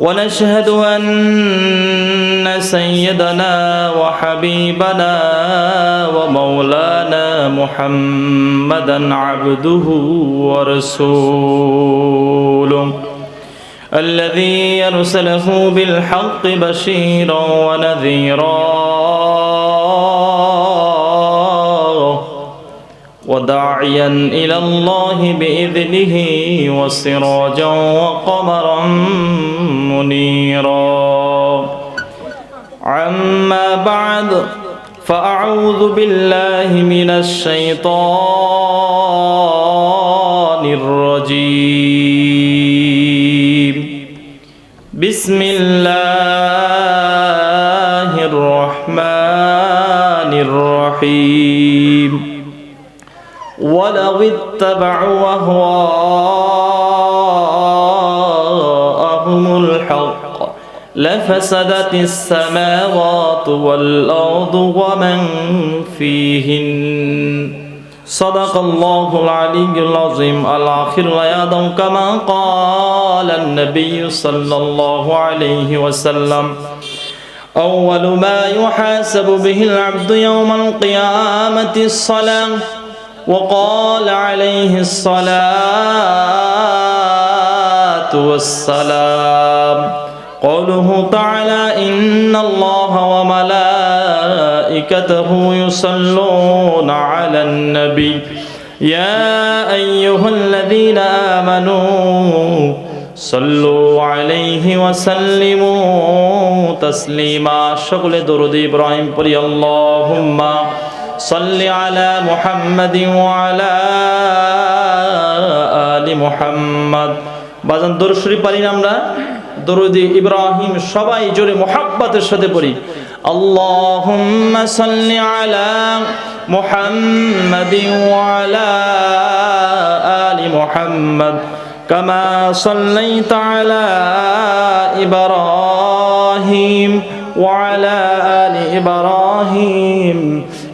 ونشهد أن سيدنا وحبيبنا ومولانا محمدا عبده ورسوله الذي يرسله بالحق بشيرا ونذيرا وداعيا إلى الله بإذنه وسراجا وقمرا منيرا عما بعد فأعوذ بالله من الشيطان الرجيم بسم الله اتبعوا أهواءهم الحق. لفسدت السماوات والأرض ومن فيهن. صدق الله العلي العظيم. الآخر يادم كما قال النبي صلى الله عليه وسلم. أول ما يحاسب به العبد يوم القيامة الصلاة. وقال عليه الصلاة والسلام قوله تعالى إن الله وملائكته يصلون على النبي يا أيها الذين آمنوا صلوا عليه وسلموا تسليما شغل درود إبراهيم بري اللهم صل على محمد وعلى آل محمد বাজান দরুদ শরীফ পারি না আমরা দরুদি ইব্রাহিম সবাই জোরে মোহাব্বতের সাথে পড়ি আল্লাহুম্মা সাল্লি আলা মুহাম্মাদিন ওয়া আলা আলি মুহাম্মাদ কামা সাল্লাইতা আলা ইব্রাহিম ওয়া আলা আলি ইব্রাহিম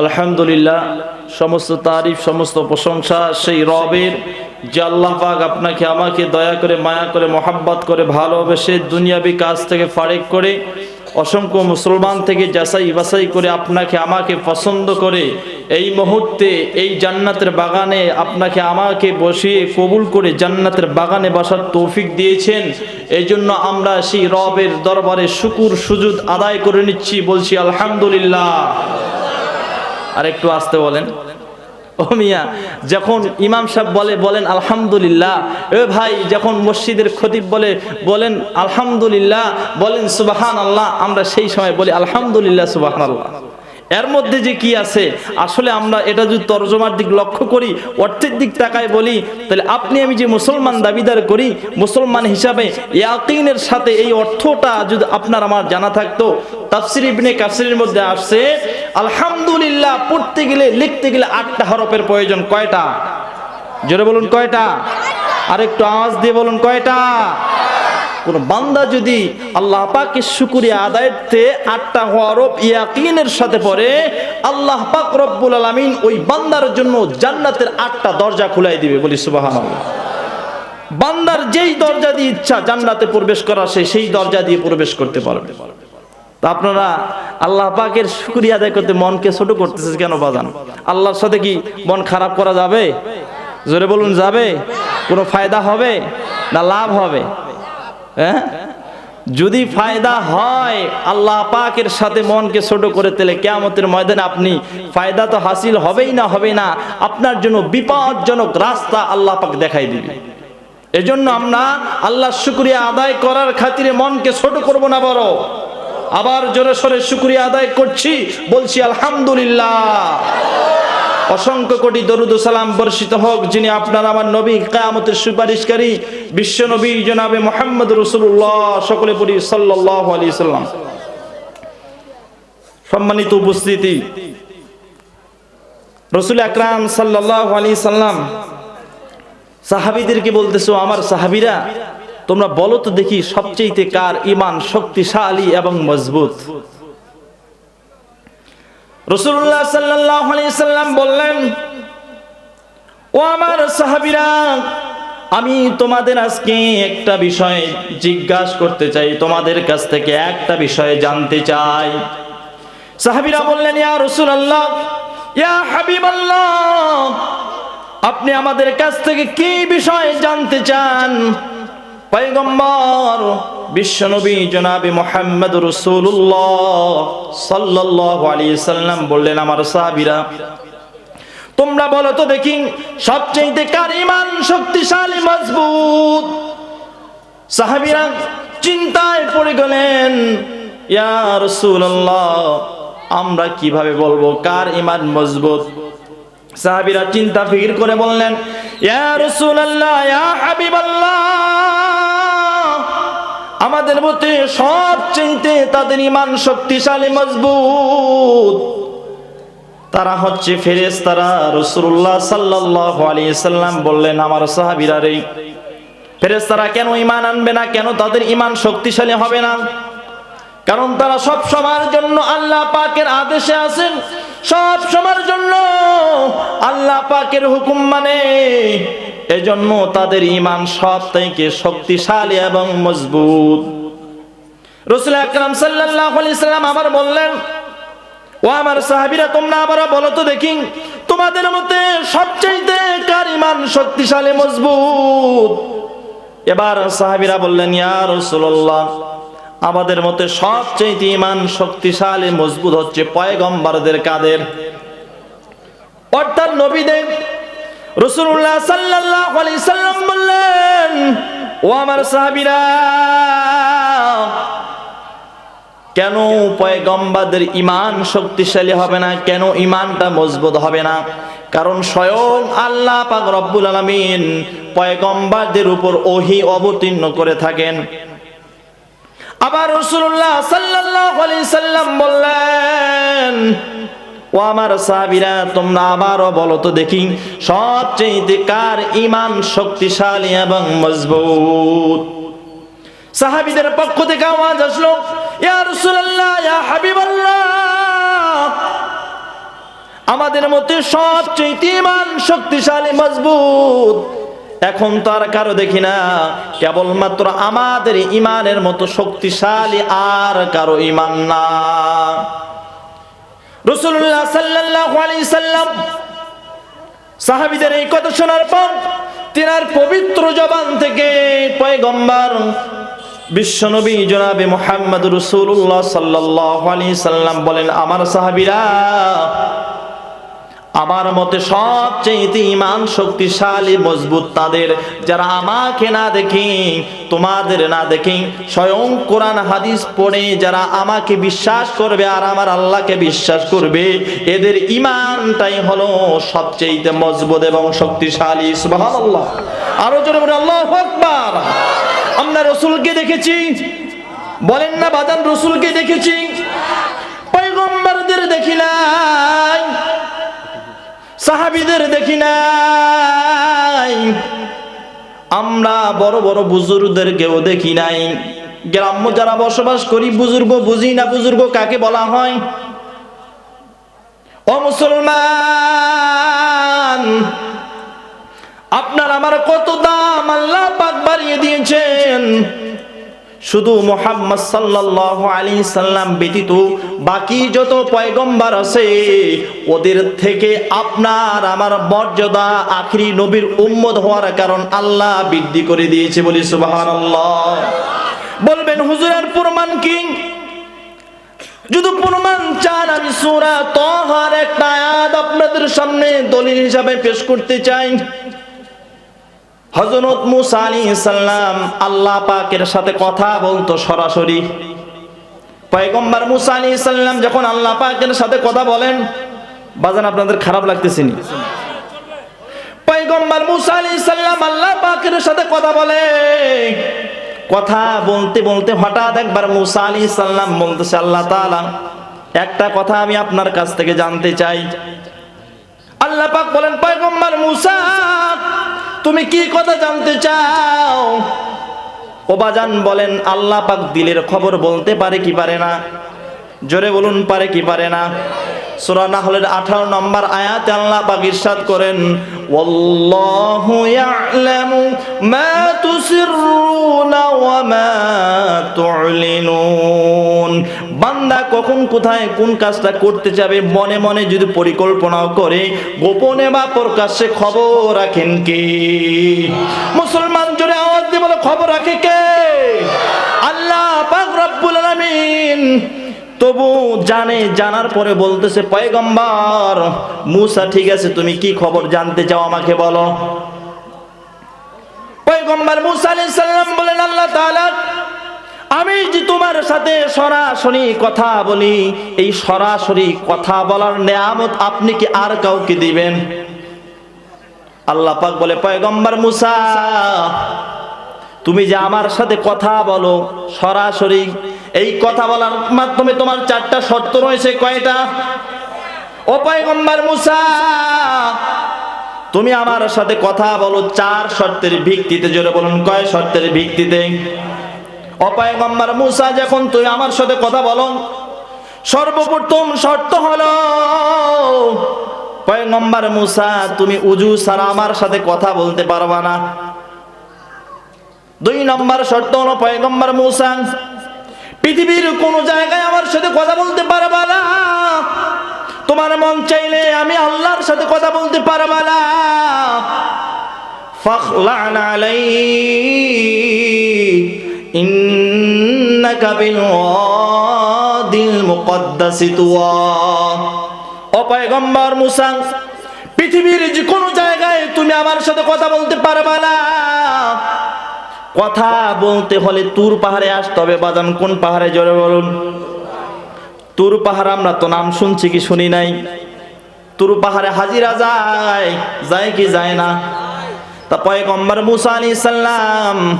আলহামদুলিল্লাহ, সমস্ত তারিফ, সমস্ত প্রশংসা সেই রবের, যে আল্লাহ পাক আপনাকে, আমাকে দয়া করে, মায়া করে, মহাব্বত করে, ভালোবেসে দুনিয়াবি কাজ থেকে ফারেক করে, অসংখ্য মুসলমান থেকে যাচাই বাছাই করে আপনাকে, আমাকে পছন্দ করে, এই মুহূর্তে, এই জান্নাতের বাগানে আপনাকে, আমাকে বসিয়ে কবুল করে জান্নাতের বাগানে বসার তৌফিক দিয়েছেন। এই জন্য আমরা সেই রবের দরবারে শুকুর, সুজুদ আদায় করে নিচ্ছি, বলছি আলহামদুলিল্লাহ। আর একটু আসতে বলেন। ও মিয়া, যখন ইমাম সাহেব বলে, বলেন, আলহামদুলিল্লাহ। এ ভাই, যখন মসজিদের খতিব বলে, বলেন, আলহামদুলিল্লাহ। বলেন সুবাহান আল্লাহ আমরা সেই সময় বলি, আলহামদুলিল্লাহ সুবাহান আল্লাহ এর মধ্যে যে কি আছে? আসলে আমরা এটা যদি তর্জমার দিক লক্ষ্য করি, অর্থের দিক তাকায় বলি, তাহলে আপনি আমি যে মুসলমান দাবিদার করি, মুসলমান হিসাবে ইয়াকিনের সাথে এই অর্থটা যদি আপনার আমার জানা থাকতো, তাফসির ইবনে কাসিরের মধ্যে আসছে, আলহামদুলিল্লাহ পড়তে গেলে, লিখতে গেলে আটটা হরফের প্রয়োজন, কয়টা? জোরে বলুন কয়টা? আর একটু আওয়াজ দিয়ে বলুন কয়টা? কোন বান্দা যদি আল্লাহ পাকের শুকুরিয়া আদায়তে আটটা হরফ ইয়াকিনের সাথে পড়ে, আল্লাহ পাক রব্বুল আলামিন ওই বান্দার জন্য জান্নাতের আটটা দরজা খুলাই দিবে, বলি সুবহানাল্লাহ। বান্দার যেই দরজা দিয়ে ইচ্ছা জান্নাতে প্রবেশ করা, সে সেই দরজা দিয়ে প্রবেশ করতে পারবে। তা আপনারা আল্লাহ পাকের শুক্রিয়া আদায় করতে মনকে ছোট করতেছে কেন বাজান? আল্লাহর সাথে কি মন খারাপ করা যাবে? জোরে বলুন, যাবে? কোনো ফায়দা হবে? না লাভ হবে? হ্যাঁ? যদি ফায়দা হয়, আল্লাহ পাকের সাথে মনকে ছোট করে তেলে কেয়ামতের ময়দানে আপনি ফায়দা তো হাসিল হবেই না, হবে না, আপনার জন্য বিপজ্জনক রাস্তা আল্লাহ পাক দেখাই দিবে। এজন্য আমরা আল্লাহ শুক্রিয়া আদায় করার খাতিরে মনকে ছোট করব না বড়। আবার জোরে সোরে শুক্রিয়া আদায় করছি, বলছি আলহামদুলিল্লাহ। অসংখ্য কোটি দরুদ সালাম বর্ষিত হোক, যিনি আপনার আমার নবী, কায়ামতের সুপারিশকারী, বিশ্ব নবী জনাবে মোহাম্মদ রসুল্লাহ সকলে পড়ি সাল্লাহ আলী সাল্লাম। সম্মানিত উপস্থিতি, রসুল আকরাম সাল্লাহ আলী সাল্লাম, সাহাবিদেরকে বলতেছো আমার সাহাবিরা, তোমরা বলো তো দেখি সবচেয়ে কার ইমান শক্তিশালী এবং মজবুত? রসুল্লাহ সাল্লাহ সাল্লাম বললেন, ও আমার সাহাবিরা, আমি তোমাদের আজকে একটা বিষয় জিজ্ঞাসা করতে চাই, তোমাদের কাছ থেকে একটা বিষয় জানতে চাই। সাহাবিরা বললেন, ইয়া রসুল আল্লাহ ইয়া হাবিব আল্লাহ আপনি আমাদের কাছ থেকে কি বিষয় জানতে চান? পয়গম্বর, বিশ্বনবী জনাবি মোহাম্মদ রসুল্লাহ সাল্লাহ আলী সাল্লাম বললেন, আমার সাহাবিরা, তোমরা বলো তো দেখি সবচেয়ে কার ইমান শক্তিশালী, মজবুত? সাহাবিরা চিন্তায় পড়ে গেলেন, ইয়া রাসূলুল্লাহ, আমরা কীভাবে বলব কার ইমান মজবুত? সাহাবিরা চিন্তা ফিকির করে বললেন, ইয়া রাসূলুল্লাহ, ইয়া হাবিবাল্লাহ আমাদের মতে সবচেয়ে তাদের ইমান শক্তিশালী, মজবুত। তারা হচ্ছে ফেরেস তারা রসুল্লাহ সাল্লাহ সাল্লাম বললেন, আমার সাহাবিরা রে ফেরেস তারা কেন ইমান আনবে না? কেন তাদের ইমান শক্তিশালী হবে না? কারণ তারা সব সময়ের জন্য আল্লাহ পাকের আদেশে আছেন। সব সময়ের জন্য আল্লাহ পাকের হুকুম মানে এজন্য তাদের ইমান সব থেকে শক্তিশালী এবং মজবুত। রসুল আকরাম সাল্লাম আবার বললেন, ও আমার সাহাবিরা, তোমরা আবার বলো তো দেখি, তোমাদের মধ্যে সবচেয়ে কার ইমান শক্তিশালী, মজবুত? এবার সাহাবিরা বললেন, ইয়া রাসূলুল্লাহ, আমাদের মতে সবচেয়ে ইমান শক্তিশালী, মজবুত হচ্ছে পয়গম্বরদের কাদের? অর্থাৎ নবীদের রসুল্লাহ আলাইহি সাল্লাম বললেন, ও আমার সাহাবিরা, কেন পয়গম্বাদের ইমান শক্তিশালী হবে না? কেন ইমানটা মজবুত হবে না? কারণ স্বয়ং আল্লাহ পাক রব্বুল আলামিন পয়গম্বারদের উপর ওহি অবতীর্ণ করে থাকেন। আবার রাসূলুল্লাহ সাল্লাল্লাহু আলাইহি সাল্লাম বললেন ও আমার সাহাবীরা, তোমরা আবারও বলো তো দেখি, সবচেয়ে কার ইমান শক্তিশালী এবং মজবুত? সাহাবিদের পক্ষ থেকে আওয়াজ আসলো, ইয়া রাসূলুল্লাহ, ইয়া হাবিবাল্লাহ, আমাদের মধ্যে সবচেয়ে ইমান শক্তিশালী, মজবুত। এখন তো আর কারও দেখি না, কেবলমাত্র আমাদের ইমানের মতো শক্তিশালী আর কারও ইমান না। রসুল্লাহ সাল্লাহ আলাইহি সাল্লাম সাহাবিদের এই কথা শোনার পর তিনার পবিত্র জবান থেকে পয়গম্বর বিশ্বনবী জনাবে মোহাম্মদ রসুল্লাহ সাল্লাহ আলী সাল্লাম বলেন, আমার সাহাবিরা আমার মতে সবচেয়ে ইমান শক্তিশালী, মজবুত তাদের। যারা আমাকে না দেখি, তোমাদের না দেখি, স্বয়ং কোরআন, হাদিস পড়ে যারা আমাকে বিশ্বাস করবে আর আমার আল্লাহকে বিশ্বাস করবে, এদের ইমানটাই হলো সবচেয়ে মজবুত এবং শক্তিশালী। আরও জোরে আল্লাহু আকবার। আমরা রসুলকে দেখেছি। বলেন না বাদান রসুলকে দেখেছি। পয়গম্বরদের নাই। সাহাবিদের দেখি নাই। আমরা বড় বড় বুজুর্গদেরকেও দেখি নাই। গ্রাম্য যারা বসবাস করি, বুজুর্গ বুঝি না বুজুর্গ কাকে বলা হয়? ও মুসলমান, আপনার আমার কত দাম আল্লাহ পাক বাড়িয়ে দিয়েছেন। শুধু মোহাম্মদ সাল্লাল্লাহু আলাইহি সাল্লাম ব্যতীত বাকি যত পয়গম্বর আছে, ওদের থেকে আপনার, আমার মর্যাদা আখরি নবীর উম্মত হওয়ার কারণ আল্লাহ বৃদ্ধি করে দিয়েছে বলি সুবহানাল্লাহ। বলবেন হুজুরের প্রমাণ কি? যদি প্রমাণ চান, আমি সুরা তহার একটা আয়াত আপনাদের সামনে দলিল হিসাবে পেশ করতে চাই। হজরত মুসা আলী সাল্লাম আল্লাহ পাকের সাথে কথা বলতো সরাসরি। পয়গম্বর মুসা আলী সাল্লাম যখন আল্লাহ পাকের সাথে কথা বলেন, বাজান আপনাদের খারাপ লাগতেছে নি? পয়গম্বর মুসা আলী সাল্লাম আল্লাহ পাকের সাথে কথা বলে। কথা বলতে বলতে হঠাৎ একবার মুসা আলী সাল্লাম বলতেছে, আল্লাহ তাআলা, একটা কথা আমি আপনার কাছ থেকে জানতে চাই। আল্লাহ পাক বলেন, পয়গম্বর মুসা তুমি কি কথা জানতে চাও? ওবাজান বলেন, আল্লাহ পাক দিলের খবর বলতে পারে কি পারে না? জোরে বলুন, পারে কি পারে না? সূরা নাহলের 18 নম্বর আয়াতে আল্লাহ পাক ইরশাদ করেন, ওয়াল্লাহু ইয়ালামু মা তুসিররুনা ওয়া মা তু'লিনুন। বান্দা কখন কোথায় কোন কাজটা করতে যাবে, মনে মনে যদি পরিকল্পনাও করে, গোপনে বা প্রকাশ্যে খবর রাখেন কি? মুসলমান জোরে আওয়াজ দিয়ে বলে, খবর রাখে কে? আল্লাহ পাক রব্বুল আলামিন তবু জানে, জানার পরে বলতেছে, পয়গম্বর, মুসা ঠিক আছে, তুমি কি খবর জানতে চাও আমাকে বলো? পয়গম্বর মুসা আলাইহিস সালাম বলেন, আল্লাহ তাআলা আমি যে তোমার সাথে সরাসরি কথা বলি, এই সরাসরি কথা বলার নেয়ামত আপনি কি আর কাউকে দিবেন? আল্লাহ পাক বলে, পয়গম্বর মুসা, তুমি যে আমার সাথে কথা বলো, সরাসরি এই কথা বলার মাধ্যমে তোমার চারটা শর্ত রয়েছে, কয়টা? ও পয়গম্বর মুসা, তুমি আমার সাথে কথা বলো, চার শর্তের ভিত্তিতে, জোরে বলুন, কয় শর্তের ভিত্তিতে? অপায়গম্বার মুসা, যখন তুই আমার সাথে কথা বলো, সর্বপ্রথম শর্ত হলো, পয়গম্বার মুসা, তুমি উজু সারা আমার সাথে কথা বলতে পারবা না। দুই নম্বর শর্ত হলো, পয়গম্বার মুসা, পৃথিবীর কোন জায়গায় আমার সাথে কথা বলতে পারবা না। তোমার মন চাইলে আমি আল্লাহর সাথে কথা বলতে পারবা না। ফাখলান আলাই ইন মুসা, পৃথিবীর যে কোনো জায়গায় তুমি আমার সাথে কথা বলতে পারবা না। কথা বলতে হলে তুর পাহাড়ে আসতে হবে, বাজান, কোন পাহাড়ে জড়ে বলুন? তুর পাহাড় আমরা তো নাম শুনছি কি শুনি নাই। তুর পাহাড়ে হাজিরা যায় যায় কি যায় না? তা পয়গম্বর মুসা আলাইহিস সালাম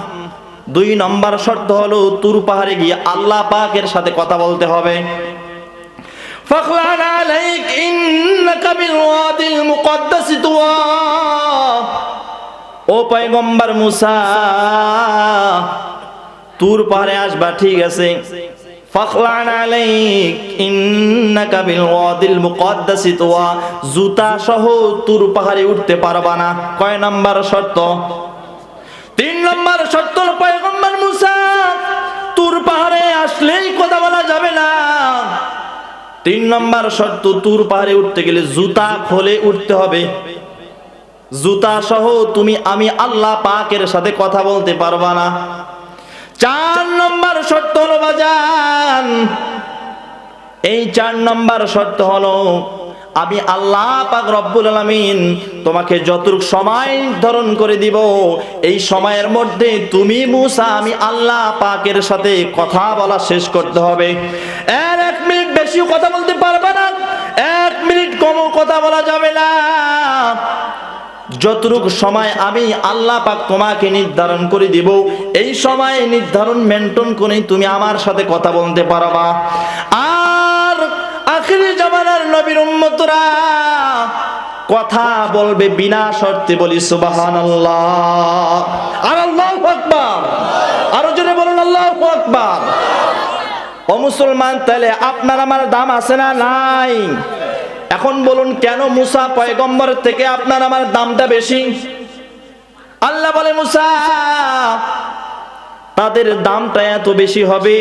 দুই নম্বর শর্ত হলো তুর পাহাড়ে গিয়ে আল্লাহ পাকের সাথে কথা বলতে হবে فاخلع عليك إنك بالوادي المقدس طوى ও পয়গম্বর মুসা তুর পাহাড়ে আসবা ঠিক আছে ফখলান আলাইক ইন্নাকা বিল ওয়াদিল মুকদ্দাসি তুয়া জুতা সহ তুর পাহাড়ে উঠতে পারবা না কয় নাম্বার শর্ত তিন নম্বর শর্ত হলো পয়গম্বর মুসা। তুর পাহাড়ে আসলেই কথা বলা যাবে না। তিন নম্বর শর্ত, তুর পাহাড়ে উঠতে গেলে জুতা খোলে উঠতে হবে। জুতা সহ তুমি, আমি আল্লাহ পাকের সাথে কথা বলতে পারবা না। চার নম্বর শর্ত হলো বাজান। এই চার নম্বর শর্ত হলো আমি আল্লাহ পাক রব্বুল আলামিন তোমাকে যতটুক সময় ধারণ করে দিব, এই সময়ের মধ্যে তুমি মুসা, আমি আল্লাহ পাকের সাথে কথা বলা শেষ করতে হবে। এর এক মিনিট বেশিও কথা বলতে পারবে না, এক মিনিট কমও কথা বলা যাবে না। যতটুক সময় আমি আল্লাহ পাক তোমাকে নির্ধারণ করে দিব, এই সময় নির্ধারণ, মেনটেন করে তুমি আমার সাথে কথা বলতে পারবা। আর নবীর উম্মতরা কথা বলবে বিনা শর্তে বলি সুবহানাল্লাহ। আর আল্লাহু আকবার। আরও জোরে বলুন আল্লাহু আকবার। ও মুসলমান, তাহলে আপনার আমার দাম আছে না নাই? এখন বলুন, কেন মুসা পয়গম্বর থেকে আপনার আমার দামটা বেশি? আল্লাহ বলে, মুসা, তাদের দামটা এত বেশি হবে?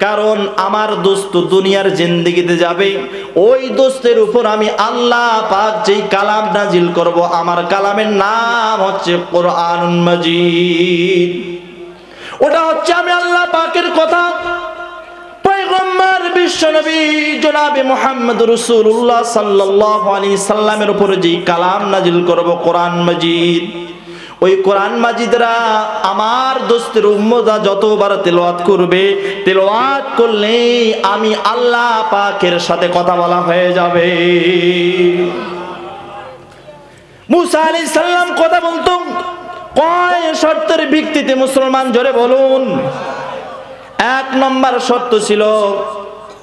কারণ আমার দোস্ত দুনিয়ার জিন্দিগিতে যাবে, ওই দোস্তের উপর আমি আল্লাহ পাক যেই কালাম নাজিল করব, আমার কালামের নাম হচ্ছে কোরআন মাজিদ। ওটা হচ্ছে আমি আল্লাহ পাকের কথা। পয়গম্বর বিশ্বনবী জনাবে মোহাম্মদ রসুল্লাহ সাল্লাল্লাহু আলাইহি সাল্লামের উপরে যেই কালাম নাজিল করব কোরআন মাজিদ। ওই কোরআন মাজিদরা আমার দোস্তের উম্মদা যতবার তেলাওয়াত করবে, তেলাওয়াত করলে আমি আল্লাহ পাকের সাথে কথা বলা হয়ে যাবে। মুসা আলাইহিস সালাম কথা বলতো কয় শর্তের ভিত্তিতে মুসলমান জোরে বলুন। এক নম্বর শর্ত ছিল,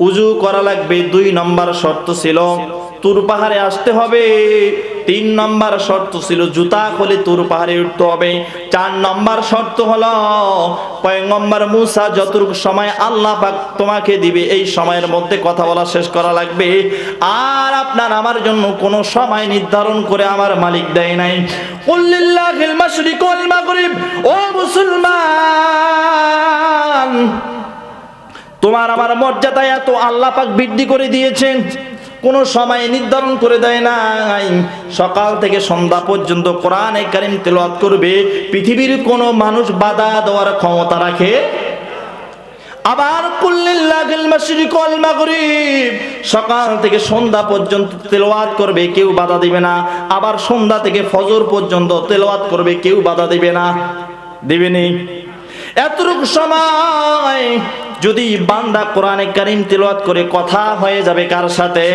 উজু করা লাগবে, দুই নম্বর শর্ত ছিল, তুর পাহাড়ে আসতে হবে। তিন নম্বর শর্ত ছিল, জুতা খুলে তুর পাহাড়ে উঠতে হবে। চার নম্বর শর্ত হলো, পয়গম্বর মুসা যতটুকু সময় আল্লাহ পাক তোমাকে দিবে, এই সময়ের মধ্যে কথা বলা শেষ করা লাগবে। আর আপনার আমার জন্য কোনো সময় নির্ধারণ করে আমার মালিক দেয় নাই। কুল্লিল্লাহিল মাশরিক ওয়াল মাগরিব, ও মুসলমান! তোমার আমার মর্যাদা এত আল্লাহ পাক বৃদ্ধি করে দিয়েছেন। কোন সময় নির্ধারণ করে দেয় নাই। সকাল থেকে সন্ধ্যা পর্যন্ত কোরআন কারিম তেলাওয়াত করবে, পৃথিবীর কোনো মানুষ বাধা দেওয়ার ক্ষমতা রাখে? আবার সকাল থেকে সন্ধ্যা পর্যন্ত তেলাওয়াত করবে, কেউ বাধা দিবে না। আবার সন্ধ্যা থেকে ফজর পর্যন্ত তেলাওয়াত করবে, কেউ বাধা দিবে না। দিবেনি এতটুকু সময় যদি বান্দা কোরআনে কারিম তিলওয়াত করে কথা হয়ে যাবে কার সাথে?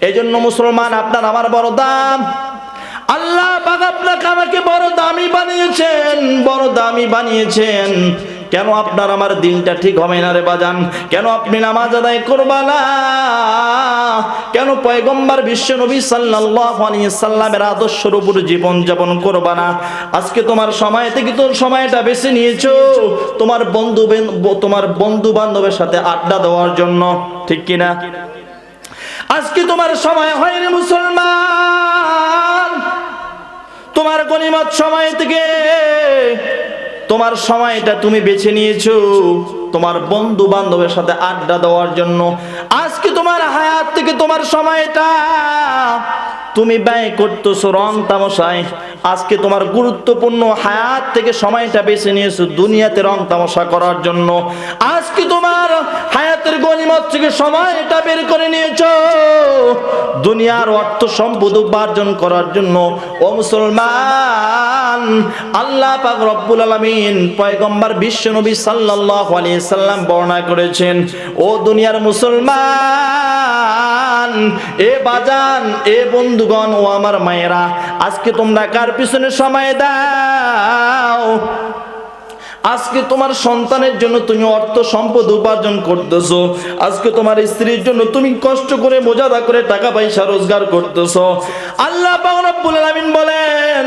এজন্য মুসলমান, আপনার আমার বড় দাম। আল্লাহ পাক আপনাকে আমাকে বড় দামি বানিয়েছেন, বড় দামি বানিয়েছেন। কেন আপনার আমার দিনটা ঠিক হবে না রে বাজান? কেন আপনি নামাজ আদায় করবা না? কেন পয়গম্বর বিশ্ব নবী সাল্লামের আদর্শের উপর জীবন যাপন করবা না? আজকে তোমার সময় থেকে তোর সময়টা বেছে নিয়েছো। তোমার বন্ধু বেন- তোমার বন্ধু বান্ধবের সাথে আড্ডা দেওয়ার জন্য, ঠিক কিনা? আজকে তোমার সময় হয়নি মুসলমান। তোমার গনিমত সময় থেকে তোমার সময়টা তুমি বেছে নিয়েছ। তোমার বন্ধু বান্ধবের সাথে আড্ডা দেওয়ার জন্য। আজকে তোমার হায়াত থেকে তোমার সময়টা। তুমি ব্যয় করতেছো রং তামশায়। আজকে তোমার গুরুত্বপূর্ণ হায়াত থেকে সময়টা বেছে নিয়েছো দুনিয়াতে রং তামাশা করার জন্য। আজকে তোমার হায়াতের গনিমত থেকে সময়টা বের করে নিয়েছো। দুনিয়ার অর্থ সম্পদ উপার্জন করার জন্য। ও মুসলমান, আল্লাহ পাক রব্বুল আলামিন পয়গম্বর বিশ্বনবী সাল্লাল্লাহু আলাইহি সাল্লাম বর্ণনা করেছেন, ও দুনিয়ার মুসলমান, এ বাজান, এ বন্ধুগণ, ও আমার মায়েরা, আজকে তোমরা কার পিছনে সময় দাও। আজকে তোমার সন্তানের জন্য তুমি অর্থ সম্পদ উপার্জন করতেছো। আজকে তোমার স্ত্রীর জন্য তুমি কষ্ট করে, মোজাদা করে টাকা পয়সা রোজগার করতেছো। আল্লাহ বলেন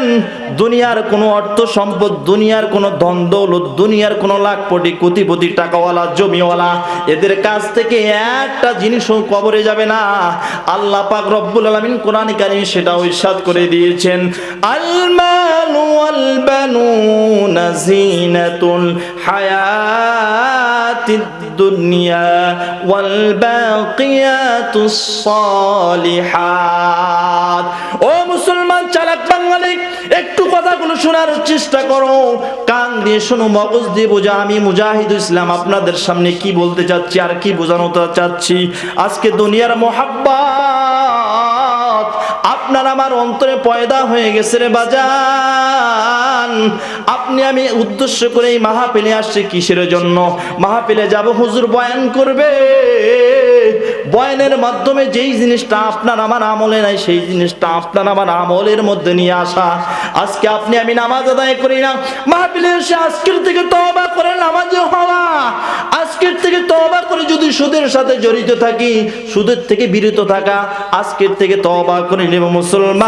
দুনিয়ার কোনো অর্থ সম্পদ, দুনিয়ার কোনো ধন দৌলত, দুনিয়ার কোনো লাখ কোটি কোটিপতি, টাকাওয়ালা, জমিওয়ালা, এদের কাছ থেকে একটা জিনিসও কবরে যাবে না। আল্লাহ পাক রব্বুল আলামিন কোরআন কারিমে সেটা ইরশাদ করে দিয়েছেন। আল মালু ওয়াল বানুনা জিনাতুল হায়াতিদ দুনিয়া ওয়াল الصالحات. ও মুসলমান চালাক বাঙালি, একটু কথাগুলো শোনার চেষ্টা করো। কান দিয়ে শোনো, মগজ দিয়ে বোঝা। আমি মুজাহিদ ইসলাম, আপনাদের সামনে কি বলতে চাচ্ছি আর কি বোঝানো চাচ্ছি? আজকে দুনিয়ার মোহাব্বত আপনার আমার অন্তরে পয়দা হয়ে গেছে রে বাজান। আপনি আমি উদ্দেশ্য করে এই মাহাপিলে আসছি কিসের জন্য? মাহাপিলে যাব, হুজুর বয়ান করবে। বয়ানের মাধ্যমে যেই জিনিসটা আপনার আমার আমলে নাই, সেই জিনিসটা আপনার আমার আমলের মধ্যে নিয়ে আসা। আজকে আপনি আমি নামাজ আদায় করি না। মাহফিলে এসে আজকের থেকে তওবা করে নামাজে হওয়া। আজকের থেকে তওবা করে যদি সুদের সাথে জড়িত থাকি, সুদের থেকে বিরত থাকা। আজকের থেকে তওবা করে নেব মুসলমান।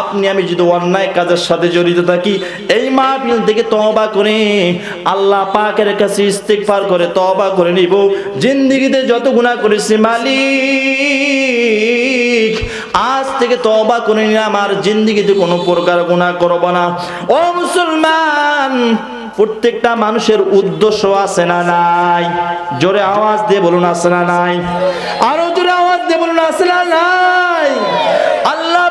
আপনি, আমি যদি অন্যায় কাজের সাথে জড়িত থাকি, এই মাহফিল থেকে তওবা করে আল্লাহ পাকের কাছে ইস্তেগফার করে তওবা করে নিব। জিন্দেগিতে যত গুনাহ করেছি, মালিক, আজ থেকে তওবা করে নিলাম আর জিন্দেগিতে কোনো প্রকার গুনাহ করব না। ও মুসলমান, প্রত্যেকটা মানুষের উদ্দেশ্য আছে না নাই? জোরে আওয়াজ দিয়ে বলুন, আছে না নাই? আরও জোরে আওয়াজ দিয়ে বলুন, আছে না নাই?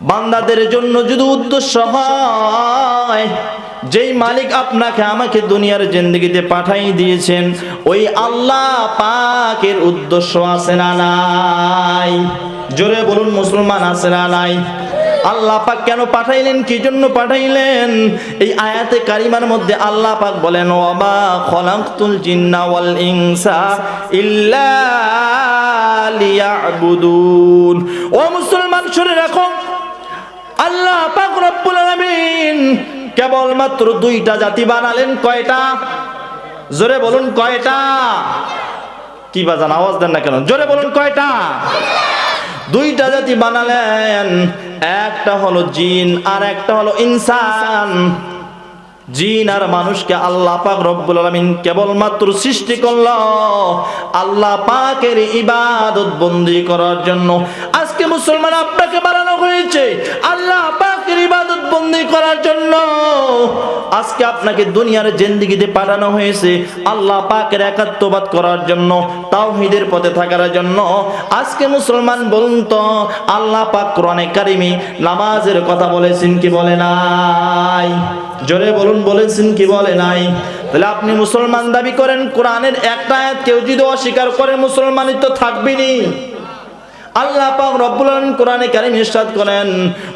বান্দাদের জন্য যদি উদ্দেশ্য হয়, যেই মালিক আপনাকে আমাকে দুনিয়ার জিন্দগিতে পাঠাই দিয়েছেন, ওই আল্লাহ পাকের উদ্দেশ্য আছে না নাই? জোরে বলুন, মুসলমান আছে না নাই? আল্লাহ পাক কেন পাঠাইলেন, কি জন্য পাঠাইলেন? এই আয়াতে কারিমার মধ্যে আল্লাহ পাক বলেন, ওয়ামা খলাকতুল জিন্না ওয়াল ইনসা ইল্লা লিয়াবুদুন। ও মুসলমান, শুনে রাখো আল্লাহ পাক রব্বুল আলামিন কেবলমাত্র দুইটা জাতি বানালেন কয়টা? জোরে বলুন কয়টা? কি বাজান, আওয়াজ দেন না কেন? জোরে বলুন কয়টা? দুইটা জাতি বানালেন, একটা হলো জিন আর একটা হলো ইনসান। জিন আর মানুষকে আল্লাহ পাক রব্বুল আলামিন কেবলমাত্র সৃষ্টি করল আল্লাহ পাকের ইবাদত বন্দি করার জন্য। আজকে মুসলমান আপনাকে হয়েছে। আল্লাহ পাকের ইবাদত বন্দি করার জন্য আজকে আপনাকে দুনিয়ার জিন্দিগিতে পাঠানো হয়েছে। আল্লাহ পাকের একাত্মবাদ করার জন্য, তাওহীদের পথে থাকার জন্য। আজকে মুসলমান বলুন তো, আল্লাহ পাক কোরআনে কারিমে নামাজের কথা বলেছেন কি বলে নাই? জোরে বলুন, বলেছেন কি বলে নাই? তাহলে আপনি মুসলমান দাবি করেন, কোরআনের একটা আয়াত কেউ যদি অস্বীকার করে মুসলমানই তো থাকবেনি আল্লাহ পাক রব্বুল আলামিন কোরআনে কারীম ইরশাদ করেন,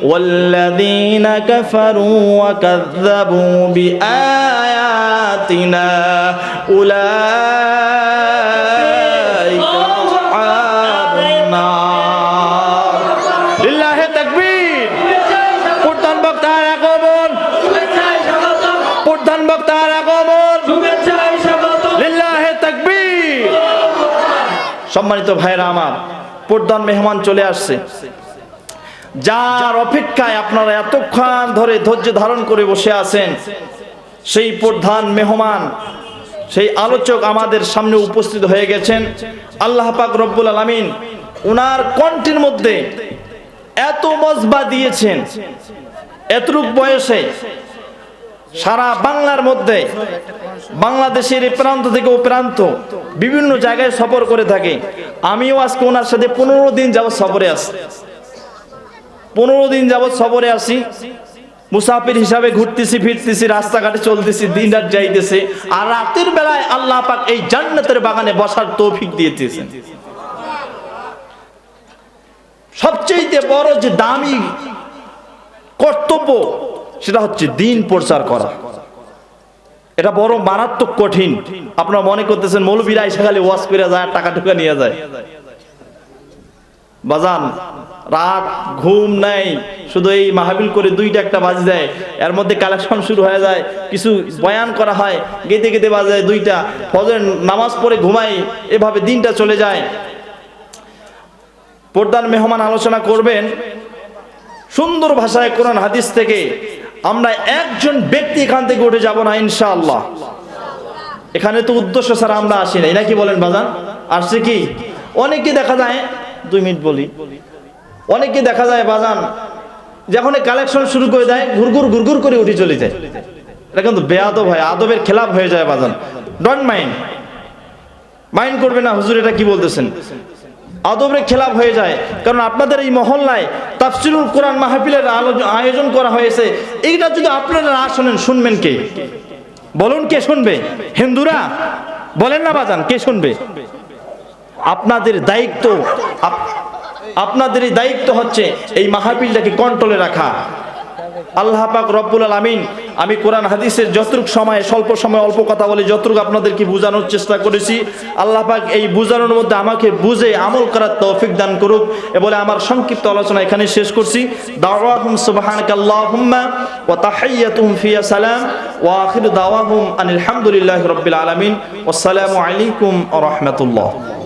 ওয়াল্লাযীনা কাফারু ওয়া কাযযাবু বিআয়াতিনা উলাইকা আসহাবুন লিল্লাহি তাকবীর। প্রধান বক্তার আগমন প্রধান বক্তার আগমন লিল্লাহি তাকবীর। সম্মানিত ভাইরা আমার প্রধান মেহমান চলে আসছে। যার অপেক্ষায় আপনারা এতক্ষণ ধরে ধৈর্য ধারণ করে বসে আছেন, সেই প্রধান মেহমান, সেই আলোচক আমাদের সামনে উপস্থিত হয়ে গেছেন। আল্লাহ পাক রব্বুল আলামিন উনার কণ্ঠের মধ্যে এত মজবা দিয়েছেন। এতটুক বয়সে সারা বাংলার মধ্যে বাংলাদেশের প্রান্ত থেকে ও প্রান্ত বিভিন্ন জায়গায় সফর করে থাকে। আমিও আজকে ওনার সাথে পনেরো দিন যাবৎ সফরে আসি পনেরো দিন যাবৎ সফরে আসি মুসাফির হিসাবে ঘুরতেছি, ফিরতেছি, রাস্তাঘাটে চলতেছি, দিন রাত যাইতেছে। আর রাতের বেলায় আল্লাহ পাক এই জান্নাতের বাগানে বসার তৌফিক দিয়েছেন। সবচেয়ে বড় যে দামি কর্তব্য সেটা হচ্ছে দিন প্রচার করা। এটা বড় মারাত্মক কঠিন। আপনারা মনে করতেছেন মৌলবীরা এসে খালি ওয়াশ করে যায়, টাকা টুকা নিয়ে যায়। বাজান, রাত ঘুম নাই, শুধু এই মাহাবিল করে দুইটা একটা বাজে যায় এর মধ্যে কালেকশন শুরু হয়ে যায়, কিছু বয়ান করা হয়, গেতে গেতে বাজে দুইটা। ফজর নামাজ পড়ে ঘুমাই, এভাবে দিনটা চলে যায়। প্রধান মেহমান আলোচনা করবেন। সুন্দর ভাষায় কোরআন হাদিস থেকে আমরা একজন ব্যক্তি এখান থেকে উঠে যাব না, ইনশাআল্লাহ। এখানে তো উদ্দেশ্য ছাড়া আমরা আসি নাই। নাকি বলেন, বাজান? আসছে কি? অনেকে দেখা যায়, দুই মিনিট বলি। অনেকে দেখা যায়, বাজান যখন কালেকশন শুরু করে দেয়, ঘুরঘুর ঘুরঘুর করে উঠে চলে যায়। এটা কিন্তু বেয়াদব হয়, আদবের খেলাপ হয়ে যায়, বাজান। ডোন্ট মাইন্ড মাইন্ড করবে না, হুজুর, এটা কি বলতেছেন? আদবের খেলাপ হয়ে যায়। কারণ আপনাদের এই মহল্লায় তাফসিরুল কোরআন মাহফিলের আয়োজন করা হয়েছে। এইটা যদি আপনারা না শোনেন, শুনবেন কে? বলুন কে শুনবে? হিন্দুরা? বলেন না বাজান, কে শুনবে? আপনাদের দায়িত্ব আপনাদের দায়িত্ব হচ্ছে এই মাহফিলটাকে কন্ট্রোলে রাখা। আল্লাহ পাক রব্বুল আলামিন, আমি কোরআন হাদিসের যতটুক সময়, স্বল্প সময়, অল্প কথা বলে, যতটুক আপনাদেরকে বোঝানোর চেষ্টা করেছি, আল্লাহ পাক এই বোঝানোর মধ্যে আমাকে বুঝে আমল করার তৌফিক দান করুক এ বলে আমার সংক্ষিপ্ত আলোচনা এখানে শেষ করছি। দাওয়াহুম সুবহানাকাল্লাহুম্মা ওয়া তাহিয়াতুহুম ফিয়া ওয়া আনিল আলাইকুম ওয়া